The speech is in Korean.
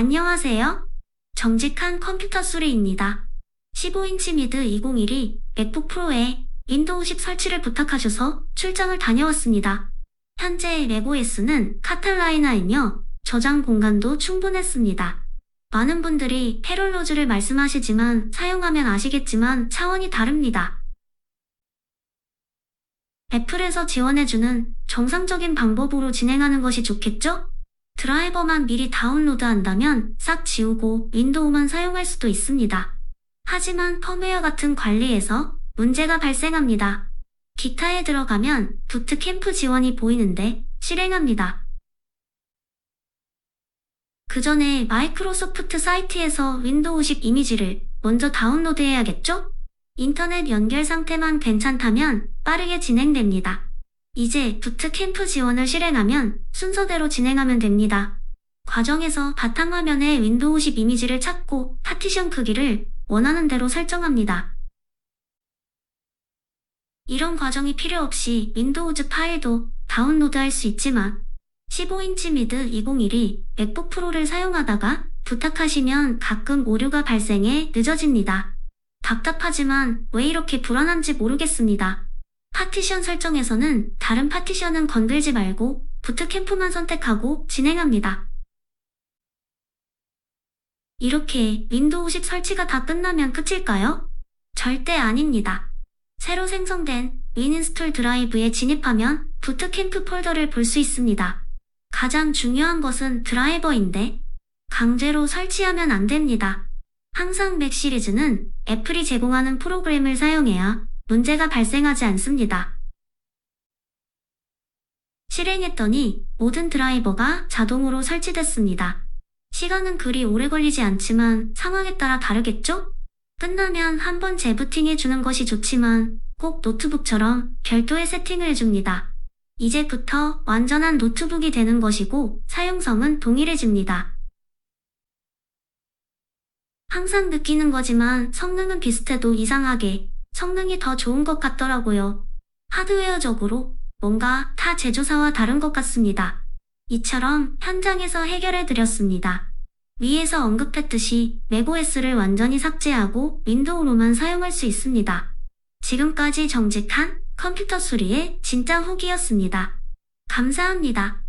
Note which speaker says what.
Speaker 1: 안녕하세요. 정직한 컴퓨터 수리입니다. 15인치 미드 201이 맥북 프로에 윈도우 10 설치를 부탁하셔서 출장을 다녀왔습니다. 현재 맥OS는 카탈라이나이며 저장 공간도 충분했습니다. 많은 분들이 패롤로즈를 말씀하시지만 사용하면 아시겠지만 차원이 다릅니다. 애플에서 지원해주는 정상적인 방법으로 진행하는 것이 좋겠죠? 드라이버만 미리 다운로드한다면 싹 지우고 윈도우만 사용할 수도 있습니다. 하지만 펌웨어 같은 관리에서 문제가 발생합니다. 기타에 들어가면 부트캠프 지원이 보이는데 실행합니다. 그 전에 마이크로소프트 사이트에서 윈도우 10 이미지를 먼저 다운로드해야겠죠? 인터넷 연결 상태만 괜찮다면 빠르게 진행됩니다. 이제 부트 캠프 지원을 실행하면 순서대로 진행하면 됩니다. 과정에서 바탕화면에 윈도우 10 이미지를 찾고 파티션 크기를 원하는 대로 설정합니다. 이런 과정이 필요 없이 윈도우즈 파일도 다운로드할 수 있지만 15인치 미드 201이 맥북 프로를 사용하다가 부탁하시면 가끔 오류가 발생해 늦어집니다. 답답하지만 왜 이렇게 불안한지 모르겠습니다. 파티션 설정에서는 다른 파티션은 건들지 말고 부트캠프만 선택하고 진행합니다. 이렇게 윈도우 10 설치가 다 끝나면 끝일까요? 절대 아닙니다. 새로 생성된 윈인스톨 드라이브에 진입하면 부트캠프 폴더를 볼 수 있습니다. 가장 중요한 것은 드라이버인데 강제로 설치하면 안 됩니다. 항상 맥 시리즈는 애플이 제공하는 프로그램을 사용해야 문제가 발생하지 않습니다. 실행했더니 모든 드라이버가 자동으로 설치됐습니다. 시간은 그리 오래 걸리지 않지만 상황에 따라 다르겠죠? 끝나면 한번 재부팅 해주는 것이 좋지만 꼭 노트북처럼 별도의 세팅을 해줍니다. 이제부터 완전한 노트북이 되는 것이고 사용성은 동일해집니다. 항상 느끼는 거지만 성능은 비슷해도 이상하게 성능이 더 좋은 것 같더라고요. 하드웨어적으로 뭔가 타 제조사와 다른 것 같습니다. 이처럼 현장에서 해결해 드렸습니다. 위에서 언급했듯이 맥OS를 완전히 삭제하고 윈도우로만 사용할 수 있습니다. 지금까지 정직한 컴퓨터 수리의 진짜 후기였습니다. 감사합니다.